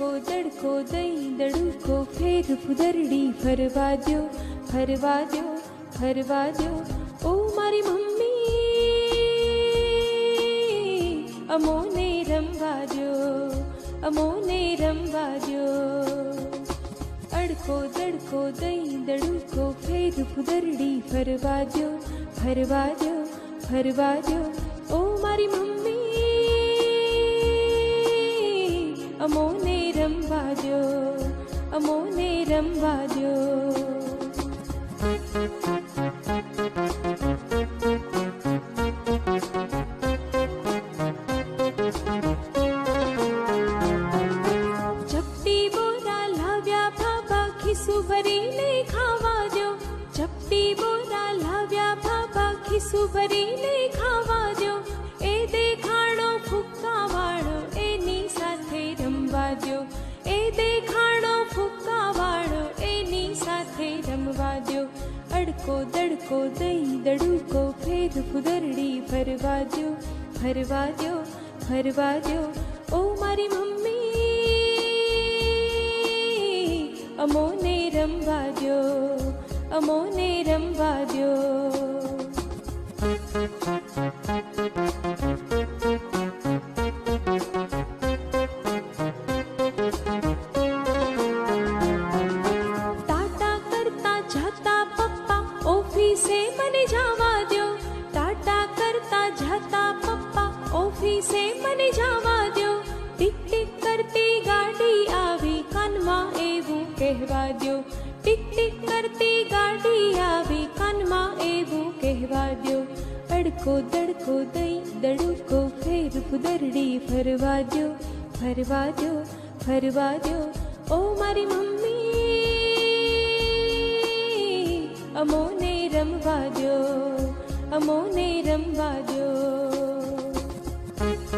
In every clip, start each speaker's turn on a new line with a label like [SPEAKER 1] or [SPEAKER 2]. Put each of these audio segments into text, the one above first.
[SPEAKER 1] અડકો દઈ દડુકો ફેર ફુદરડી ફરવા દો ફરવા દો ફરવા દો ઓ મારી મમ્મી અમોને રમવા દો અમોને રમવા દો અડકો દડકો દઈ દડુકો ફેર ફુદરડી ફરવા દો ફરવા દો ફરવા દો ઓ મારી મમ્મી અમોને રમવા દ્યો અમોને રમવા દ્યો ચપટી બોરા લાવ્યા બાબા ખિસ્સુ ભરીને ખાવા દો ચપટી બોરા લાવ્યા બાબા ખિસ્સુ ભરીને ખાવા દો અડકો દડકો દઈ દડુકો ભેદ ફુદરડી ફરવા દો ફરવા દો ફરવા દો ઓ મારી મમ્મી અમોને રમવા દો અમોને રમવા मोरी से मन जावा द्यो। टिक टिक करती गाड़ी आवी कहवा टिक टिक करती गाड़ी आवी कहवा अड़को दड़को दई फेर ओ मारी मम्मी, अमोने रमवा द्यो, अमोने रमवा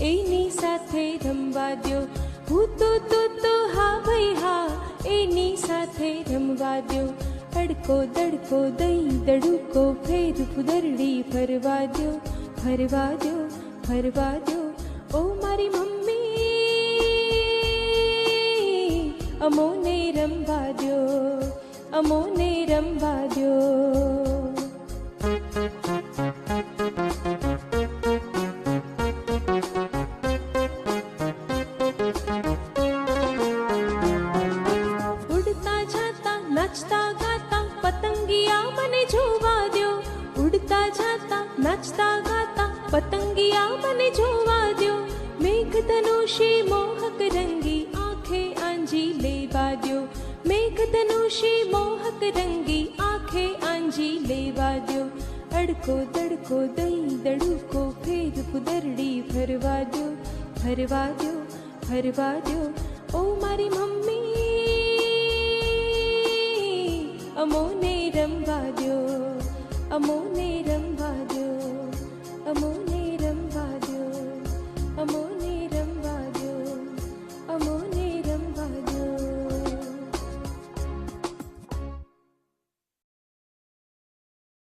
[SPEAKER 1] એની સાથે તો તો તો હા ભાઈ એની સાથે રમવા દો અડકો દડકો દઈ દડુકો ફેર ફુદરડી ફરવા દો ફરવા દો ફરવા દો અમોને રમવા દો અમોને રમવા દો નાચતા ગાતા, પતંગિયા મને જોવા દો ઉડતા જાતા, નાચતા ગાતા, પતંગિયા મને જોવા દ્યો. મેઘધનુષી મોહક રંગી આંજી લેવા દ્યો મેઘધનુષી મોહક રંગી આંખે આંજી લેવા દ્યો અડકો દડકો દઈ દડુકો ફેર ફુદરડી ફરવા દ્યો ફરવા દ્યો ફરવા દ્યો ઓ મારી મમ્મી, અમોને રમવા દ્યો અમોને